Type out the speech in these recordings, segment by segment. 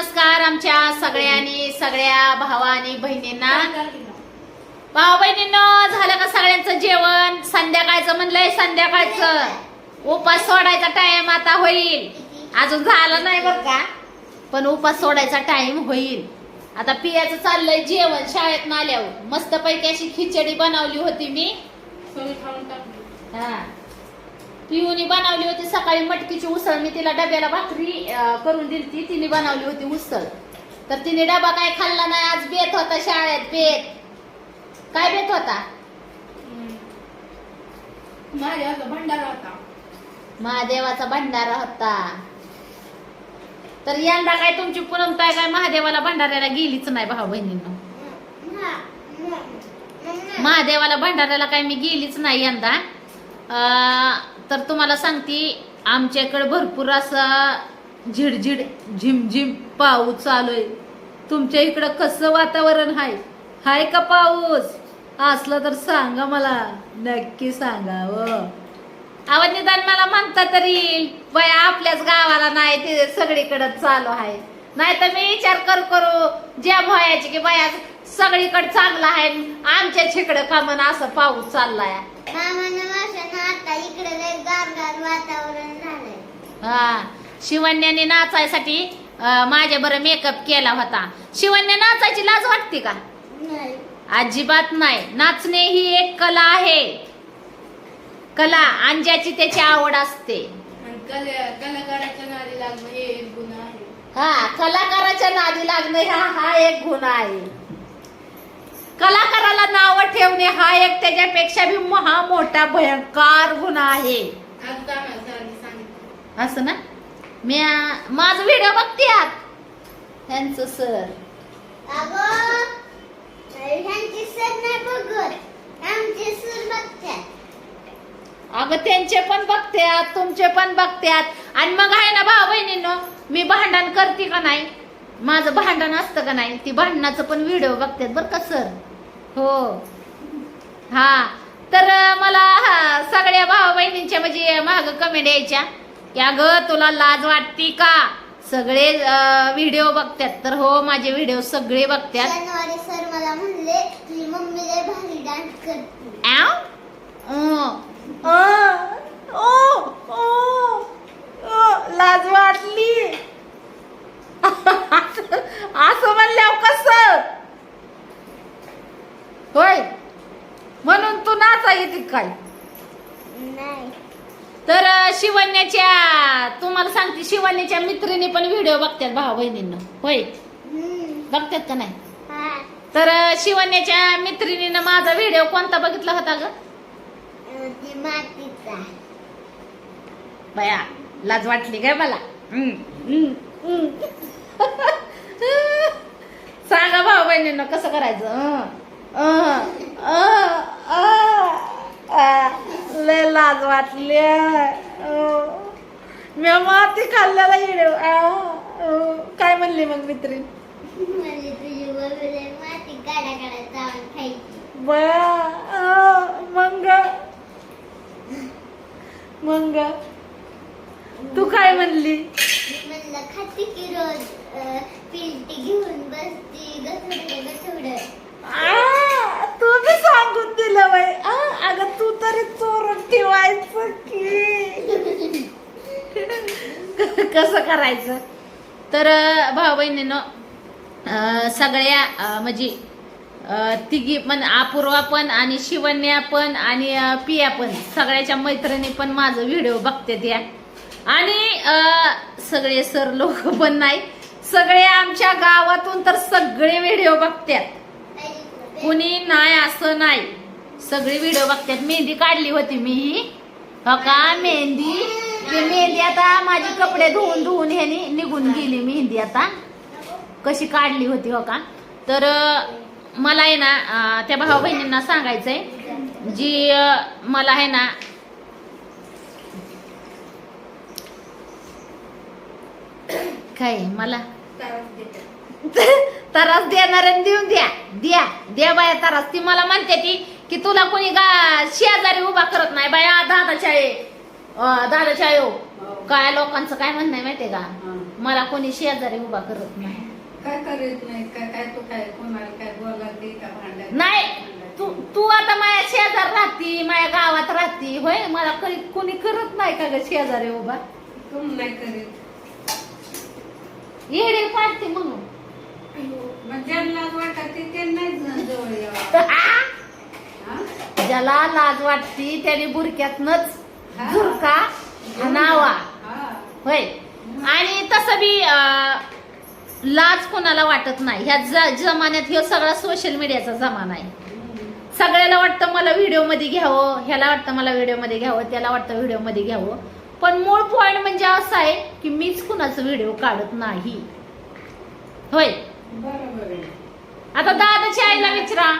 नमस्कार आमच्या सगळ्यांनी सगळ्या भावा आणि बहिणींना. भावा बहिणींनो झालं का सगळ्यांचं जेवण? संध्याकाळचं म्हणलंय संध्याकाळचं. उपास सोडायचा टाइम आता होईल. अजून झालं नाही बरं का? पण उपास सोडायचा टाइम होईल. आता पियाचं चाललंय जेवण शाळेत आल्यावर. मस्त पैकी अशी खिचडी बनवली होती मी. हा. पिऊनी बनवली होती. सकाळी मटकीची उसळ मी तिला डब्याला भाकरी करून दिली ती तिने बनवली होती उसळ. तर तिने डबा काय खाल्ला नाही. आज बेत होता शाळेत बेत. काय बेत होता? भंडारा होता. महादेवाचा भंडारा होता. तर यंदा काय तुमची पूनम काय काय महादेवाला भंडाऱ्याला गेलीच नाही भाऊ बहिणींना. महादेवाला भंडाऱ्याला काय मी गेलीच नाही यंदा. अं, तर तुम्हाला सांगते आमच्याकडे भरपूर असा झिडझिड झिमझिम पाऊस चालू आहे तुमच्या इकडं कसं वातावरण आहे हाय का पाऊस? असलं तर सांगा मला. नक्की सांगा व आवाज निदान मला म्हणता तरी बया आपल्याच गावाला नाही ते सगळीकडं चालू आहे. नाही तर मी विचार कर करू ज्या भयाची की बाया सगळीकडे चांगलं आहे आमच्या छिकडं का म्हणा असं पाऊस चाललाय मामानं माशानं आता इकडे लय गारगार वातावरण झालंय. हा शिवण्याने नाचायसाठी माझ्या बरं मेकअप केला होता. शिवण्या नाचायची लाज वाटते का? नाही. अजिबात नाही. नाचणे ही एक कला आहे. कला आणि ज्याची त्याची आवड असते. आणि कला- कलाकाराच्या नादी लागणं हे एक गुन्हा आहे. हा कलाकाराच्या नादी लागणे हा हा एक गुन्हा आहे. कलाकाराला नाव ठेवणे हा एक त्याच्यापेक्षा बी महा मोठा भयंकर गुन्हा आहे. असं ना? मी माझं व्हिडिओ बघत्यात. त्यांचं सर अगं ह्यांची सर नाही बघत. आमचे सर अगं त्यांचे पण बघत्यात तुमचे पण बघत्यात. आणि मग आहे ना भाऊ बहिणींनो मी भांडण करते का नाही? माझं भांडण असतं का नाही? ती भांडणाचं पण व्हिडिओ बघतात बरं का सर हो. हा. तर मला हा, सगळ्या भाऊ बहिणींच्या म्हणजे माग कमेंट यायच्या. की अगं तुला लाज वाटती का? सगळे व्हिडिओ बघतात तर हो माझे व्हिडिओ सगळे बघतात शनिवारी सर मला म्हणले तुझी मम्मी लय भारी डान्स करते. Ow. लाज वाटली. असं म्हणल्यावर कस? होय. नाचा येते काय? नाही. तर शिवण्याच्या तुम्हाला सांगते शिवण्याच्या मैत्रिणी पण व्हिडिओ बघतात भाऊ बहिणींना. होय? हम्म. बघतात का नाही? हा. तर शिवण्याच्या मैत्रिणीनं माझा व्हिडिओ कोणता बघितला होता ग? अं, ती मातीचा. बया लाज वाटली काय मला. हम्म, हम्म, हम्म. सांगा भाऊ बहिणींना कसं करायचं? अं, अं, अं, अं, अं. लय लाज वाटली. मी माती खाल्ल्याला हिडव काय म्हणली मग मैत्रीण तुझी मम्मी लय माती गाड्या गाड्या चावून खायची. बया अं, मंग? मंग? तू काय म्हणली? म्हणलं खाती की रोज पिलटी घेऊन बसती गथुडे गथुडे आ, तू बी सांगून दिलं बाई आ, अगं तू तरी चोरून ठेवायचं की कसं करायचं. तर भाऊ बहिणीनं सगळ्या म्हणजे तिघी पण अपूर्वा पण आणि शिवन्या पण आणि पिया पण सगळ्याच्या मैत्रिणी पण माझं व्हिडिओ बघते त्या. आणि सगळे सर लोक पण नाही. सगळे आमच्या गावातून तर सगळे व्हिडिओ बघतात कुणी नाही असं नाही. सगळी व्हिडिओ बघतात मेहंदी काढली होती मी. ही हो का? मेहंदी? ती मेहंदी आता माझे कपडे धुवून धुवून ह्यानी निघून गेली मेहंदी आता. कशी काढली होती हो का? तर मला आहे ना त्या भाऊ बहिणींना सांगायचंय जी मला आहे ना काय मला? त्रास तरास देणाऱ्याने देऊन द्या. द्या. द्या बाया तरास. ती मला म्हणते ती की तुला कोणी गा शेजारी उभा करत नाही बाया दहा शाळे दादा शाळे काय लोकांचं काय म्हणणं आहे माहितीये का? मला कोणी शेजारी उभा करत नाही. काय करीत नाही? काय काय तू काय कोणाला काय बोलायला का नाही तू तू आता माझ्या शेजार राहती माझ्या गावात राहती होय? मला कधी कोणी करत नाही का ग शेजारी उभा? कोण नाही करीत? येडे पाडते म्हणून. ज्यांना वाटत त्यांनाच जवळ यावं. हा? ज्याला लाज वाटती त्याने बुरक्यातनच हा. झुरका नावा. होय. आणि तसं बी लाज कोणाला वाटत नाही. ह्या जमान्यात हे सगळा सोशल मीडियाचा जमाना आहे. सगळ्याला वाटतं मला व्हिडिओमध्ये घ्यावं ह्याला वाटतं मला व्हिडिओमध्ये घ्यावं त्याला वाटतं व्हिडिओमध्ये घ्यावं. पण मूळ पॉइंट म्हणजे असं आहे की मीच कुणाचं व्हिडिओ काढत नाही. होय. आता दादाच्या आईला विचारा.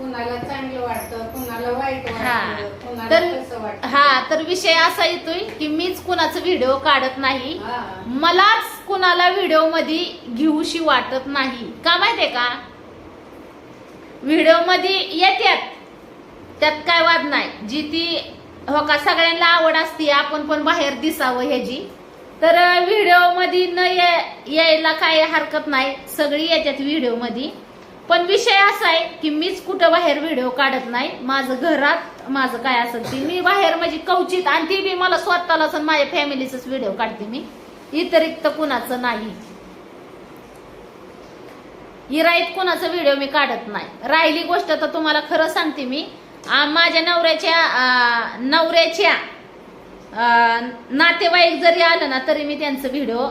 कुणाला चांगलं वाटतं कुणाला वाईट हा. वाटतं कुणाला तर कसं वाटतं. हा तर विषय असा येतोय की मीच कुणाचं व्हिडिओ काढत नाही. हा. मलाच कुणाला व्हिडिओमध्ये घेऊशी वाटत नाही. का माहितीये का? व्हिडिओमध्ये येत्यात. त्यात काय वाद नाही. जी ती हो का सगळ्यांना आवड असते आपण पण बाहेर दिसावं ह्याची. तर व्हिडिओमध्ये न ये- यायला काय हरकत नाही. सगळी येतात व्हिडिओमध्ये पण विषय असा आहे की मीच कुठं बाहेर व्हिडिओ काढत नाही. माझं घरात माझं काय असेल ते मी बाहेर म्हणजे कवचित आणि ती बी मला स्वतःलाच माझ्या फॅमिलीचाच व्हिडिओ काढते मी. इतरिक्त कुणाचं नाही. इराईत कुणाचा व्हिडिओ मी काढत नाही. राहिली गोष्ट तर तुम्हाला खरं सांगते मी. माझ्या नवऱ्याच्या नवऱ्याच्या नातेवाईक जरी आलं ना तरी मी त्यांचं व्हिडिओ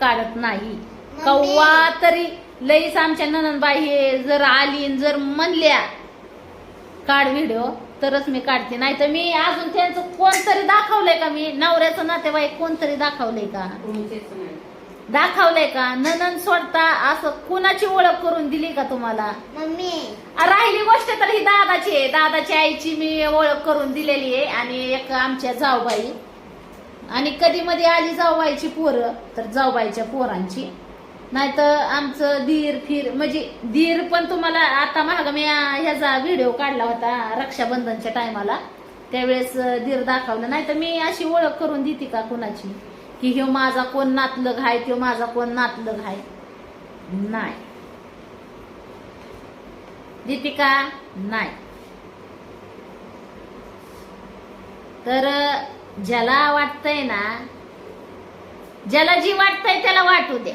काढत नाही. कव्वा तरी लईच आमच्या ननंदबाई हे जर आली न जर म्हणल्या काढ व्हिडिओ तरच मी काढते. नाही तर मी अजून त्यांचं कोणतरी दाखवलंय का? मी नवऱ्याचं नातेवाईक कोणतरी दाखवलंय का? दाखवलंय का? ननंद सोडता असं कुणाची ओळख करून दिली का तुम्हाला? मम्मी. आ, राहिली गोष्ट तर ही दादाची आहे. दादाच्या आईची मी ओळख करून दिलेली आहे. आणि एक आमच्या जाऊबाई. आणि कधी मध्ये आली जाऊबाईची पोरं तर जाऊबाईच्या पोरांची. नाही तर आमचं धीर फिर म्हणजे धीर पण तुम्हाला आता महाग मी ह्याचा व्हिडिओ काढला होता रक्षाबंधनच्या टायमाला त्यावेळेस धीर दाखवलं. नाही तर मी अशी ओळख करून देते का कुणाची? की ह्यो माझा कोण नातलग आहे तो माझा कोण नातलग आहे नाही. दीपिका नाही. तर ज्याला वाटतंय ना ज्याला जी वाटतंय त्याला वाटू द्या.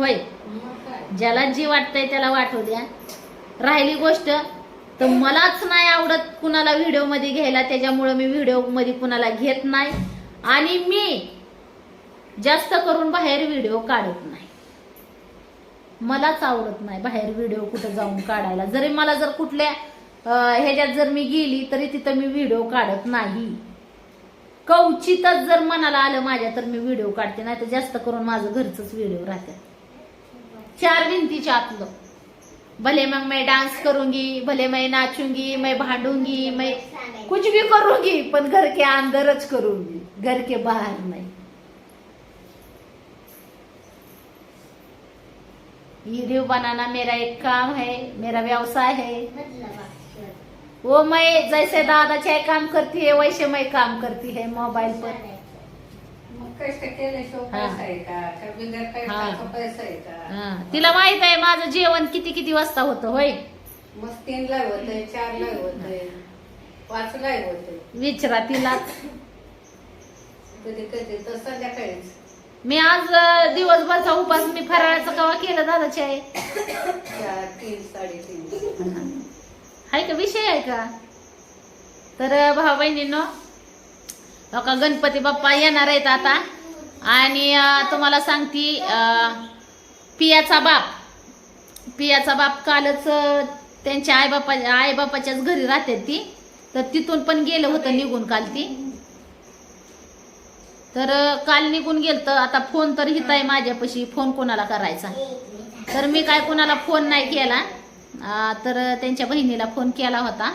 होय. ज्याला जी वाटतंय त्याला वाटू द्या. राहिली गोष्ट तर मलाच नाही आवडत कुणाला व्हिडिओमध्ये घ्यायला त्याच्यामुळे मी व्हिडिओमध्ये कुणाला घेत नाही. आणि मी जास्त करून बाहेर व्हिडिओ काढत नाही. मलाच आवडत नाही बाहेर व्हिडिओ कुठं जाऊन काढायला. जरी मला जर कुठल्या ह्याच्यात जर मी गेली तरी तिथं मी व्हिडिओ काढत नाही. कवचितच जर मनाला आलं माझ्या तर मी व्हिडिओ काढते. नाही तर जास्त करून माझं घरचंच व्हिडिओ राहते. चार भिंतीच्या आतलं. भले मग मैं डांस करूंगी भले मैं नाचूंगी मैं भांडूंगी मैं कुछ भी करूंगी पण घर के अंदरच करूंगी घर के बाहर नहीं. वीडियो बनाना मेरा एक काम है मेरा व्यवसाय है. वो मैं जैसे दादा काम करती है वैसे मैं काम करती है मोबाइल पर. कष्ट केल्याशिवाय. पैसा आहे का का बिगर कष्टाचा पैसा आहे का हा. तिला माहीत आहे माझं जेवण किती किती वाजता होतं होय? मग तीन लाय होतंय चार लाय होतंय पाच लाय होतंय. विचारा तिलाच कधी कधी तर संध्याकाळीच. मी आज दिवसभरचा उपास मी फराळाचं कवा केलं दादाच्या आहे चार तीन साडेतीन. आहे का? विषय आहे का? तर भाऊ बहिणींनो का गणपती बाप्पा येणार आहेत आता. आणि तुम्हाला सांगती पियाचा बाप. पियाचा बाप कालच त्यांच्या आईबापा आईबापाच्याच घरी राहते ती. तर तिथून पण गेलं होतं निघून काल ती. तर काल निघून गेलं तर आता फोन तर हित आहे माझ्यापाशी. फोन कोणाला करायचा? तर मी काय कोणाला फोन नाही केला. तर त्यांच्या बहिणीला फोन केला होता.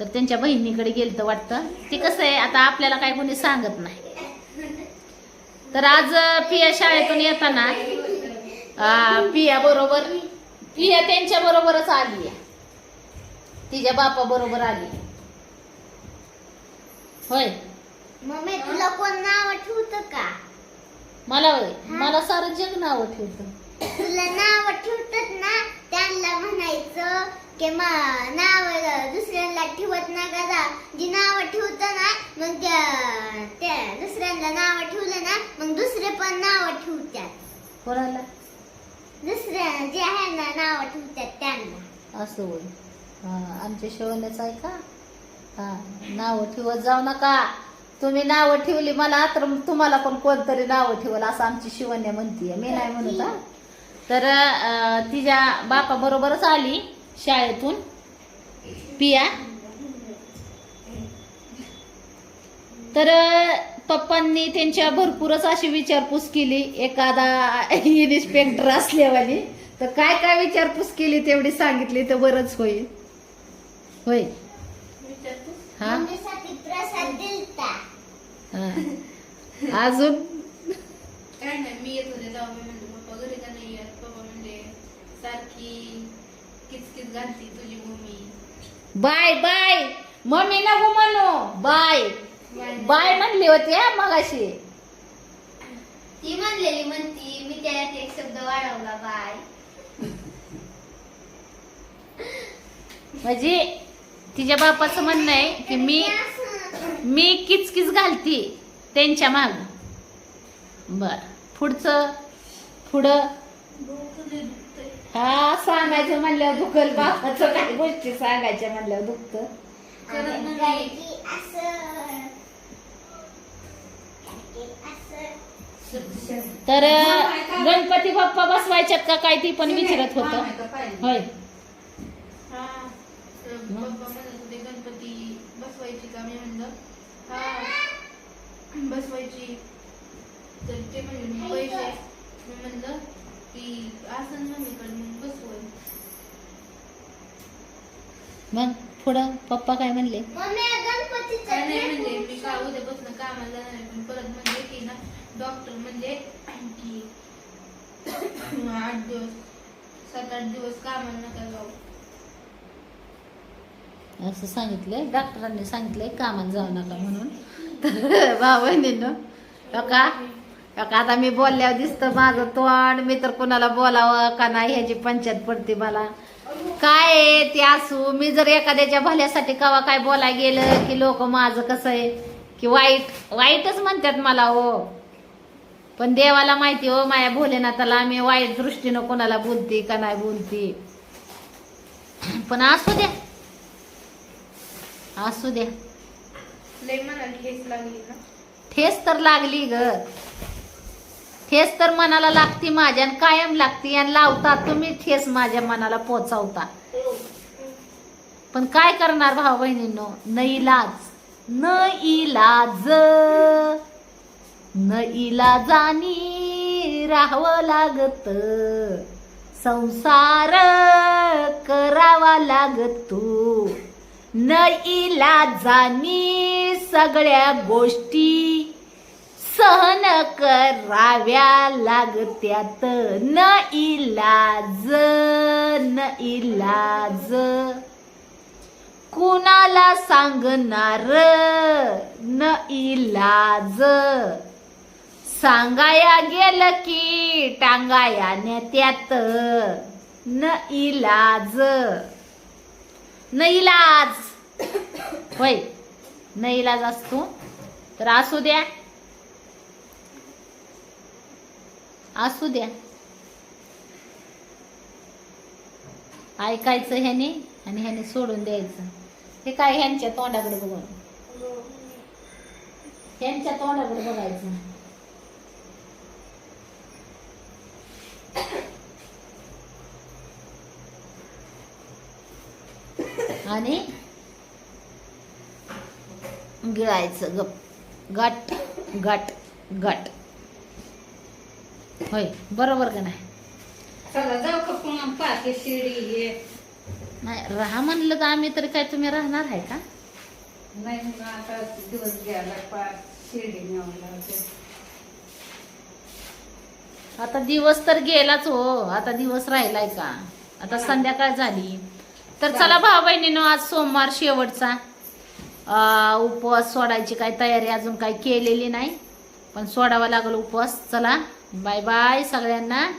तर त्यांच्या बहिणीकडे गेलं वाटतं. ते कसं आहे आता आपल्याला काय कोणी सांगत नाही. तर आज पिया शाळेतून येताना पिया बरोबर पिया त्यांच्या बरोबरच आली तिच्या बापा बरोबर आली होय. मम्मी तुला कोण नाव ठेवत का? मला होय. मला सारं जग नाव ठेवतं. तुला नाव ठेवतात ना त्यांना म्हणायचं की मा नाव दुसऱ्यांना ठेवत नका जा जी नाव ठेवत ना मग त्या दुसऱ्यांना नाव ठेवलं ना मग दुसरे पण नाव ठेवतात. कोणाला? दुसऱ्या जे आहे ना नाव ठेवतात त्यांना. असं होय. हा आमच्या शेवण्याचं आहे का? हा नावं ठेवत जाऊ नका. तुम्ही नावं ठेवली मला तर तुम्हाला पण कोणतरी नावं ठेवल असं आमची शिवण्या म्हणतीये. मी नाही म्हणत तर तिच्या बापा बरोबरच आली. शाळेतून पिया. तर पप्पांनी त्यांच्या भरपूरच अशी विचारपूस केली. एखादा इन्स्पेक्टर असल्यावानी. तर काय काय विचारपूस केली तेवढी सांगितली तर बरंच होईल. होय. विचारतो हा? मम्मीसाठी प्रसाद दिलता. हा. अजून? काय नाही मी येत होते पप्पा घरी का नाही म्हणजे सारखी किचकिच घालती तुझी मम्मी? Bye bye. मम्मी नको म्हणू. बाय. बाय. म्हणली होती हा मगाशी. ती म्हणलेली म्हणती मी त्यात एक शब्द वाढवला बाय. म्हणजे तिच्या बापाचं म्हणणं आहे की मी मी किचकिच घालती त्यांच्या माग. बर. पुढचं पुढं. हा सांगायचं म्हणल्यावर दुखल बापाचं काही गोष्टी सांगायच्या म्हणल्यावर दुखत. आणि की असं असं. तर गणपती बाप्पा बसवायच्यात का काय ती पण विचारत होत. होय. हा. तर पप्पा म्हणत होते गणपती बसवायची का? मी म्हणलं हा बसवायची. तर ते म्हणजे पैसे. मी म्हणलं मम्मीकडे मग पुढं पप्पा काय म्हणले? मम्मी गणपतीचं काय नाही म्हणजे मी का उद्यापासून कामाला जाणार आहे पण परत म्हणजे की ना डॉक्टर म्हणजे की आठ दिवस सात आठ दिवस कामाला नका जाऊ. असं सांगितलंय डॉक्टरांनी सांगितलंय कामात जाऊ नका म्हणून. तर भावनीनं का का? आता मी बोलल्यावर दिसतं माझं तोंड. मी तर कोणाला बोलावं का नाही ह्याची पंचायत पडते मला. काय ते असू? मी जर एखाद्याच्या भल्यासाठी कवा काय बोलाय गेलं की लोक माझं कसं आहे? की वाईट? वाईटच म्हणतात मला हो. पण देवाला माहिती हो माझ्या भोलेनाथाला मी वाईट दृष्टीनं कोणाला बोलते का नाही बोलते. पण असू द्या. असू द्या. ठेस तर लागली ग. ठेस तर मनाला लागती माझ्या आणि कायम लागती आणि लावता. तुम्ही ठेस माझ्या मनाला पोचवता. पण काय करणार भाऊ बहिणींनो? न इलाज. न इलाज. न इलाजानी राहावं लागत. संसार करावा लागतो. न इलाजानी सगळ्या गोष्टी सहन कराव्या लागत्यात. न इलाज न इलाज. कुणाला सांगणार? न इलाज. सांगाया गेलं की टांगाया नेत्यात. न इलाज. न इलाज. होय न इलाज असतो. तर असू द्या. असू द्या. ऐकायचं ह्याने आणि ह्याने सोडून द्यायचं. हे काय ह्यांच्या तोंडाकडे बघून? ह्यांच्या तोंडाकडे बघायचं. आणि गिळायचं गप. गट गट गट होय बरोबर का नाही? चला जाऊ का पुन्हा पाहते शिडी हे. नाही राहा म्हणलं तर आम्ही तरी काय तुम्ही राहणार आहे का? नाही मग आता दिवस घ्यायला पाच शिर्डी न्यावं लागते आता दिवस तर गेलाच हो आता दिवस राहिलाय का? आता संध्याकाळ झाली. तर चला. भाऊ बहिणीनो आज सोमवार शेवटचा. अं, उपवास सोडायची काही तयारी अजून काही केलेली नाही पण सोडावा लागल उपवास. चला. बाय बाय सगळ्यांना.